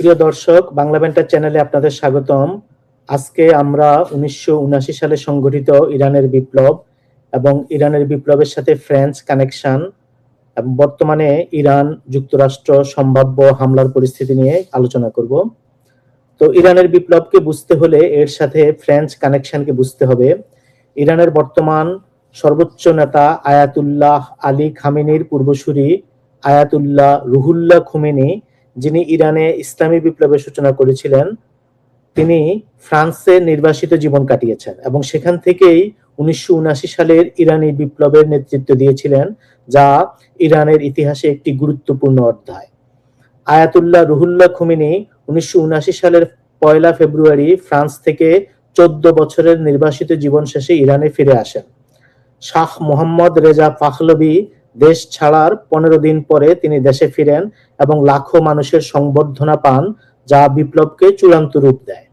প্রিয় দর্শক, বাংলা ব্যান্টার চ্যানেলে আপনাদের স্বাগতম। আজকে আমরা উনিশশো সালে সংগঠিত ইরানের বিপ্লব এবং ইরানের বিপ্লবের সাথে ফ্রেঞ্চ কানেকশন এবং বর্তমানে ইরান যুক্তরাষ্ট্র সম্ভাব্য হামলার পরিস্থিতি নিয়ে আলোচনা করব। তো ইরানের বিপ্লবকে বুঝতে হলে এর সাথে ফ্রেঞ্চ কানেকশনকে বুঝতে হবে। ইরানের বর্তমান সর্বোচ্চ নেতা আয়াতুল্লাহ আলী খামেনির পূর্বসূরি আয়াতুল্লাহ রুহুল্লাহ খুমেনি যিনি ইরানে ইসলামী বিপ্লবের সূচনা করেছিলেন, তিনি ফ্রান্সে নির্বাসিত জীবন কাটিয়েছেন এবং সেখান থেকেই উনিশশো সালের ইরানি বিপ্লবের নেতৃত্ব দিয়েছিলেন, যা ইরানের ইতিহাসে একটি গুরুত্বপূর্ণ অধ্যায়। আয়াতুল্লাহ রুহুল্লাহ খুমিনি উনিশশো সালের পয়লা ফেব্রুয়ারি ফ্রান্স থেকে চোদ্দ বছরের নির্বাসিত জীবন শেষে ইরানে ফিরে আসেন। শাহ মোহাম্মদ রেজা পাহলবি দেশ ছাড়ার পনেরো দিন পরে তিনি দেশে ফিরেন এবং লাখো মানুষের সংবর্ধনা পান, যা বিপ্লবকে চূড়ান্ত রূপ দেয়।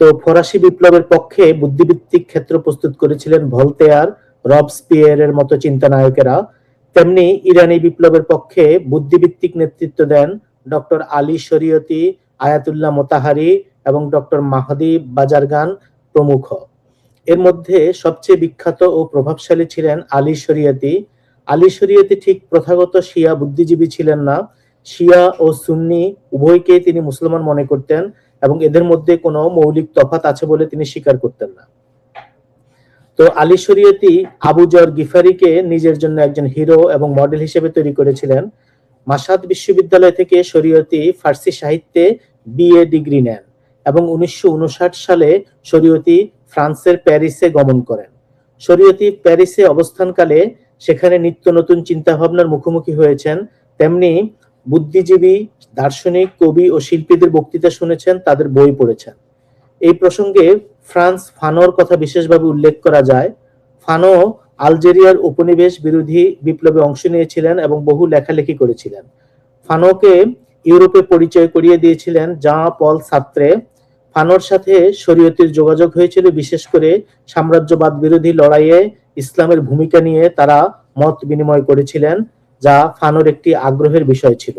তো ফরাসি বিপ্লবের পক্ষে বুদ্ধিবৃত্তিক ক্ষেত্র প্রস্তুত করেছিলেন ভলতেয়ার রবস্পিয়ারের মতো চিন্তানায়কেরা। তেমনি ইরানি বিপ্লবের পক্ষে বুদ্ধিবৃত্তিক নেতৃত্ব দেন doctor Ali Shariati, Ayatollah Motahari এবং ডক্টর মাহাদি বাজারগান প্রমুখ। এর মধ্যে সবচেয়ে বিখ্যাত ও প্রভাবশালী ছিলেন আলী শরিয়তি আলী শরিয়তি ঠিক প্রথাগত শিয়া বুদ্ধিজীবী ছিলেন না। শিয়া ও সুন্নি উভয়কেই তিনি মুসলমান মনে করতেন এবং এদের মধ্যে কোনো মৌলিক তফাত আছে বলে তিনি স্বীকার করতেন না। তো আলী শরিয়তি আবু জর গিফারিকে নিজের জন্য একজন হিরো এবং মডেল হিসেবে তৈরি করেছিলেন। মাসাদ বিশ্ববিদ্যালয় থেকে শরীয়তি ফার্সি সাহিত্যে বিএ ডিগ্রি নেন এবং উনিশশো উনষাট সালে শরীয়তি ফ্রান্সের প্যারিসে গমন করেন। শরীয়তি প্যারিসে অবস্থানকালে সেখানে নিত্য নতুন চিন্তা ভাবনার মুখোমুখি হয়েছেন। তেমনি বুদ্ধিজীবী, দার্শনিক, কবি ও শিল্পীদের বক্তৃতা শুনেছেন, তাদের বই পড়েছেন। এই প্রসঙ্গে ফ্রান্স ফানোর কথা বিশেষভাবে উল্লেখ করা যায়। ফানো আলজেরিয়ার উপনিবেশ বিরোধী বিপ্লবে অংশ নিয়েছিলেন এবং বহু লেখালেখি করেছিলেন। ফানোকে ইউরোপে পরিচয় করিয়ে দিয়েছিলেন জা পল সাত্রে। ফানোর সাথে শরীয়তির যোগাযোগ হয়েছিল, বিশেষ করে সাম্রাজ্যবাদ বিরোধী লড়াইয়ে ইসলামের ভূমিকা নিয়ে তারা মত বিনিময় করেছিলেন, যা ফানোর একটি আগ্রহের বিষয় ছিল।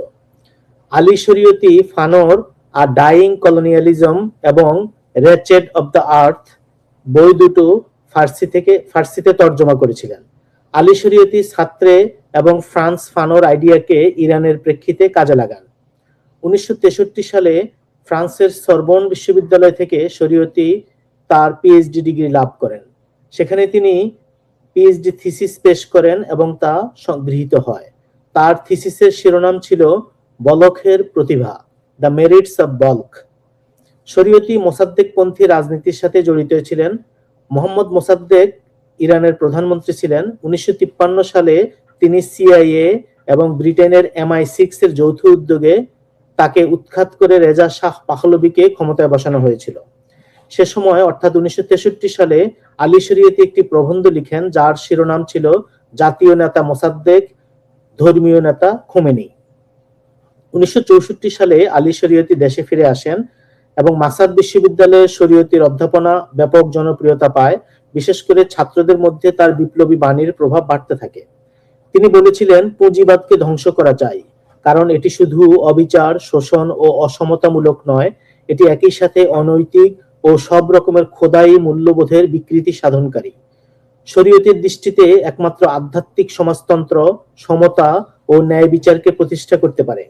আলী শরীয়তি ফানোর আ ডাইং কলোনিয়ালিজম এবং রেচেড অব দ্য আর্থ বই দুটো ফার্সি থেকে, ফার্সিতে তর্জমা করেছিলেন। আলী শরীয়তি ছাত্রে এবং ফ্রান্স ফানোর আইডিয়াকে ইরানের প্রেক্ষিতে কাজে লাগান। উনিশশো তেষট্টি সালে ফ্রান্সের সরবন বিশ্ববিদ্যালয় থেকে শরীয়তি তার পিএইচডি ডিগ্রি লাভ করেন। সেখানে তিনি পিএইচডি থিসিস পেশ করেন এবং তা গৃহীত হয়। তার থিসিসের শিরোনাম ছিল বলখের প্রতিভা the merits of Balkh Shariati Mossadegh পন্থী রাজনীতির সাথে জড়িত ছিলেন। মোহাম্মদ মোসাদ্দেক ইরানের প্রধানমন্ত্রী ছিলেন। উনিশশো তিপ্পান্ন সালে তিনি সিআইএ এবং ব্রিটেনের এমআই সিক্স এর যৌথ উদ্যোগে তাকে উৎখাত করে রেজা শাহ পাহলবিকে ক্ষমতায় বসানো হয়েছিল। সে সময়, অর্থাৎ উনিশশো তেষট্টি সালে আলী শরীয়তি একটি প্রবন্ধ লিখেন, যার শিরোনাম ছিল, জাতীয় নেতা মোসাদ্দেক, ধর্মীয় নেতা খোমেনি। উনিশশো সালে আলী শরীয়তি দেশে ফিরে আসেন এবং মাসাদ বিশ্ববিদ্যালয়ের শরীয়তির অধ্যাপনা ব্যাপক জনপ্রিয়তা পায়। বিশেষ করে ছাত্রদের মধ্যে তার বিপ্লবী বাণীর প্রভাব বাড়তে থাকে। তিনি বলেছিলেন, পুঁজিবাদকে ধ্বংস করা চাই, কারণ এটি শুধু অবিচার, শোষণ ও অসমতামূলক নয়, এটি একই সাথে অনৈতিক ও সব রকমের খোদাই মূল্যবোধের বিকৃতি সাধনকারী। শরীয়তের দৃষ্টিতে একমাত্র আধ্যাত্মিক সমাজতন্ত্র, সমতা ও ন্যায় বিচারকে প্রতিষ্ঠা করতে পারে।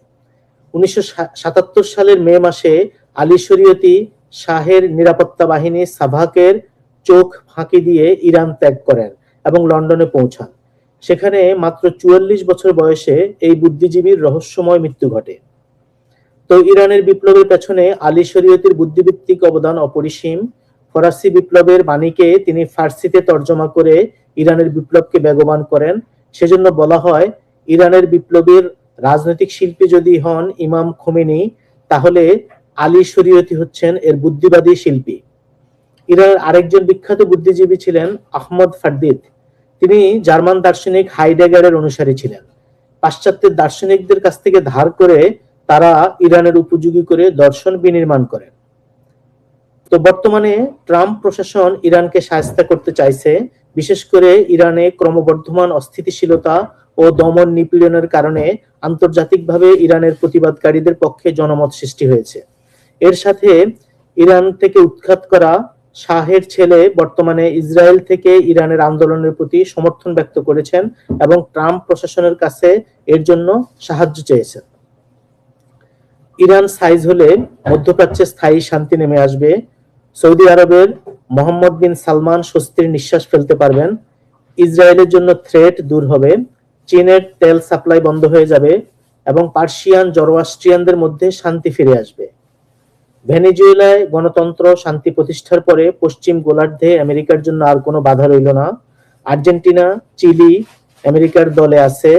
উনিশশো সাতাত্তর সালের মে মাসে আলী শরীয়তি শাহের নিরাপত্তা বাহিনী সাভাকের চোখ ফাঁকি দিয়ে ইরান ত্যাগ করেন এবং লন্ডনে পৌঁছান। সেখানে মাত্র চুয়াল্লিশ বছর বয়সে এই বুদ্ধিজীবীর রহস্যময় মৃত্যু ঘটে। তো ইরানের বিপ্লবের পেছনে আলী শরীয়তির বুদ্ধিভিত্তিক অবদান অপরিসীম। ফরাসি বিপ্লবের বাণীকে তিনি ফার্সিতে তর্জমা করে ইরানের বিপ্লবকে বেগবান করেন। সেজন্য বলা হয়, ইরানের বিপ্লবীর রাজনৈতিক শিল্পী যদি হন ইমাম খোমেনি, তাহলে আলী শরীয়তি হচ্ছেন এর বুদ্ধিবাদী শিল্পী। ইরানের আরেকজন বিখ্যাত বুদ্ধিজীবী ছিলেন আহমদ ফারদিদ তিনি জার্মান দার্শনিক হাইডেগারের অনুসারী ছিলেন। পাশ্চাত্যের দার্শনিকদের কাছ থেকে ধার করে তারা ইরানের উপযোগী করে দর্শন বিনির্মাণ করেন তো বর্তমানে ট্রাম্প প্রশাসন ইরানকে সাহায্য করতে চাইছে, বিশেষ করে ইরানে ক্রমবর্ধমান অস্থিতিশীলতা ও দমন নিপীড়নের কারণে আন্তর্জাতিকভাবে ইরানের প্রতিবাদকারীদের পক্ষে জনমত সৃষ্টি হয়েছে। এর সাথে ইরান থেকে উৎখাত করা শাহের ছেলে বর্তমানে ইসরায়েল থেকে ইরানের আন্দোলনের প্রতি সমর্থন ব্যক্ত করেছেন এবং ট্রাম্প প্রশাসনের কাছে এর জন্য সাহায্য চেয়েছেন। ইরান সাইজ হলে মধ্যপ্রাচ্যে স্থায়ী শান্তি নেমে আসবে। সৌদি আরবের মোহাম্মদ বিন সালমান স্বস্তির নিঃশ্বাস ফেলতে পারবেন। ইসরায়েলের জন্য থ্রেট দূর হবে। চীনের তেল সাপ্লাই বন্ধ হয়ে যাবে এবং পার্সিয়ান জরোয়াস্ট্রিয়ানদের মধ্যে শান্তি ফিরে আসবে। ভেনেজুয়েলায় গণতন্ত্র শান্তি প্রতিষ্ঠার পরে পশ্চিম গোলার্ধে আমেরিকার জন্য আর কোনো বাধা রইল না। আর্জেন্টিনা, চিলি আমেরিকার দলে আছে।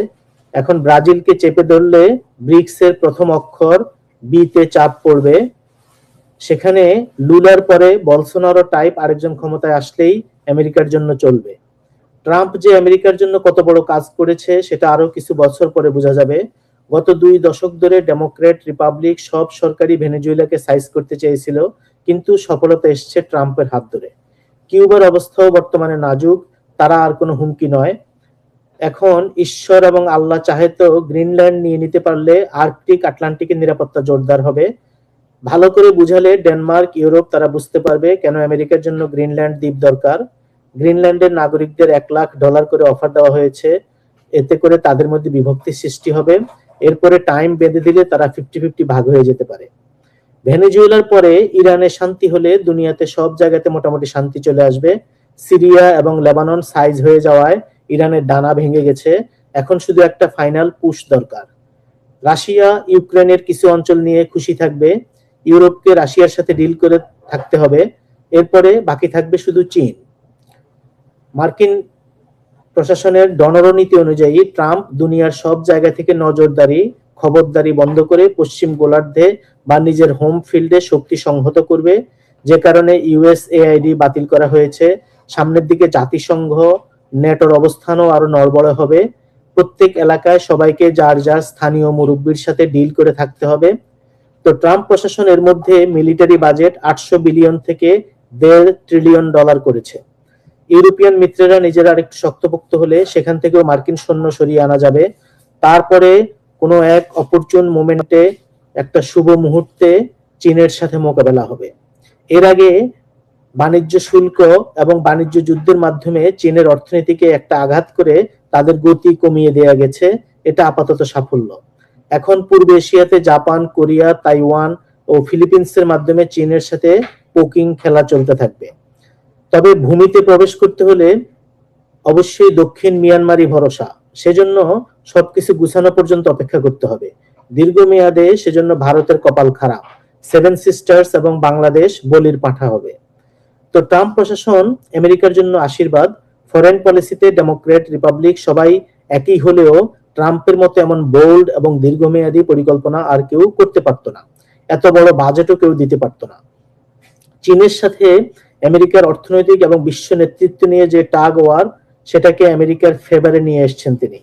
এখন ব্রাজিলকে চেপে ধরলে ব্রিক্সের প্রথম অক্ষর বিতে চাপ পড়বে। সেখানে লুলার পরে বলসোনারো টাইপ আরেকজন ক্ষমতায় আসলেই আমেরিকার জন্য চলবে। ট্রাম্প যে আমেরিকার জন্য কত বড় কাজ করেছে, সেটা আরও কিছু বছর পরে বোঝা যাবে। গত দুই দশক ধরে ডেমোক্রেট রিপাবলিক সব সরকারি ভেনেজুয়েলাকে সাইজ করতে চেয়েছিল, কিন্তু সফলতা এসছে ট্রাম্পের হাত ধরে। কিউবার অবস্থাও বর্তমানে নাজুক, তারা আর কোনো হুমকি নয়। এখন ঈশ্বর এবং আল্লাহ চাহে তো গ্রিনল্যান্ড নিয়ে নিতে পারলে আর্কটিক, আটলান্টিকের নিরাপত্তা জোরদার হবে। ভালো করে বুঝালে ডেনমার্ক, ইউরোপ তারা বুঝতে পারবে কেন আমেরিকার জন্য গ্রিনল্যান্ড দ্বীপ দরকার। গ্রিনল্যান্ডের নাগরিকদের এক লাখ ডলার করে অফার দেওয়া হয়েছে। এতে করে তাদের মধ্যে বিভক্তি সৃষ্টি হবে। এরপরে টাইম বেঁধে দিলে তারা ফিফটি ফিফটি ভাগ হয়ে যেতে পারে। ভেনেজুয়েলার পরে ইরানে শান্তি হলে দুনিয়াতে সব জায়গাতে মোটামুটি শান্তি চলে আসবে। সিরিয়া এবং লেবানন সাইজ হয়ে যাওয়ায় ইরানের ডানা ভেঙে গেছে। এখন শুধু একটা ফাইনাল পুশ দরকার। রাশিয়া, ইউক্রেনের কিছু অঞ্চল নিয়ে খুশি থাকবে। ইউরোপকে রাশিয়ার সাথে ডিল করে থাকতে হবে। এরপরে বাকি থাকবে শুধু চীন। মার্কিন প্রশাসনের ডনরনীতি অনুযায়ী ট্রাম্প দুনিয়ার সব জায়গা থেকে নজরদারি, খবরদারি বন্ধ করে পশ্চিম গোলার্ধে বা নিজের হোম ফিল্ডে শক্তি সংহত করবে। যে কারণে ইউএসএআইডি বাতিল করা হয়েছে। সামনের দিকে জাতিসংঘ নেটোর অবস্থানও আরও নড়বড়ে হবে। প্রত্যেক এলাকায় সবাইকে যার যার স্থানীয় মুরব্বীর সাথে ডিল করে থাকতে হবে। তো ট্রাম্প প্রশাসন এর মধ্যে মিলিটারি বাজেট আটশো বিলিয়ন থেকে দেড় ট্রিলিয়ন ডলার করেছে। ইউরোপিয়ান মিত্রেরা নিজেরা আরেকটু শক্তপোক্ত হলে সেখান থেকেও মার্কিন সৈন্য সরিয়ে আনা যাবে। তারপরে কোনো এক অপরচুন মোমেন্টে একটা শুভ মুহূর্তে চীনের সাথে মোকাবেলা হবে। এর আগে বাণিজ্য শুল্ক এবং বাণিজ্য যুদ্ধের মাধ্যমে চীনের অর্থনীতিকে একটা আঘাত করে তাদের গতি কমিয়ে দেয়া গেছে, এটা আপাতত সাফল্য। এখন পূর্ব এশিয়াতে জাপান, কোরিয়া, তাইওয়ান ও ফিলিপিন্সের মাধ্যমে চীনের সাথে পোকিং খেলা চলতে থাকবে। তবে ভূমিতে প্রবেশ করতে হলে অবশ্যই দক্ষিণ মিয়ানমারই ভরসা। সেজন্য সবকিছু গুছানো পর্যন্ত অপেক্ষা করতে হবে। দীর্ঘমেয়াদে সেজন্য ভারতের কপাল খারাপ। সেভেন সিস্টার্স এবং বাংলাদেশ বলির পাঠা হবে। তো ট্রাম্প প্রশাসন আমেরিকার জন্য আশীর্বাদ ফরেন পলিসিতে ডেমোক্রেট রিপাবলিক সবাই একই হলেও ট্রাম্পের মতো এমন বোল্ড এবং দীর্ঘমেয়াদী পরিকল্পনা আর কেউ করতে পারত না। এত বড় বাজেটও কেউ দিতে পারত না। চীনের সাথে আমেরিকার অর্থনৈতিক এবং বিশ্ব নেতৃত্ব নিয়ে যে টাগ ওয়ার সেটাকে আমেরিকার ফেভারে নিয়ে এসছেন তিনি।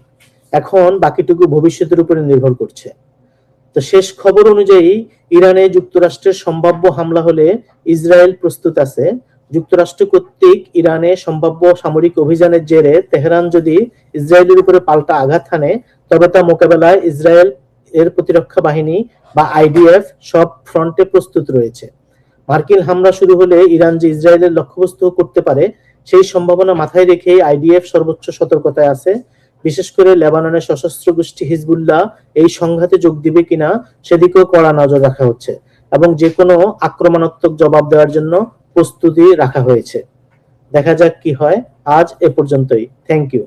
এখন বাকিটুকু ভবিষ্যতের উপরে নির্ভর করছে। তো শেষ খবর অনুযায়ী ইরানে যুক্তরাষ্ট্রের সম্ভাব্য হামলা হলে ইসরায়েল প্রস্তুত আছে। যুক্তরাষ্ট্র কর্তৃক ইরানে সম্ভাব্য সামরিক অভিযানের জেরে তেহরান যদি ইসরায়েলের উপরে পাল্টা আঘাত হানে, তবে তা মোকাবেলায় ইসরায়েল এর প্রতিরক্ষা বাহিনী বা আইডিএফ সব ফ্রন্টে প্রস্তুত রয়েছে। মার্কিন হামলা শুরু হলে ইরান যে ইসরায়েলের লক্ষ্যবস্তু করতে পারে, সেই সম্ভাবনা মাথায় রেখে আইডিএফ সর্বোচ্চ সতর্কতায় আছে। বিশেষ করে লেবাননের সশস্ত্র গোষ্ঠী হিজবুল্লাহ এই সংঘাতে যোগ দিবে কিনা, সেদিকেও কড়া নজর রাখা হচ্ছে এবং যে কোনো আক্রমণাত্মক জবাব দেওয়ার জন্য প্রস্তুতি রাখা হয়েছে। দেখা যাক কি হয়। আজ এ পর্যন্তই। Thank you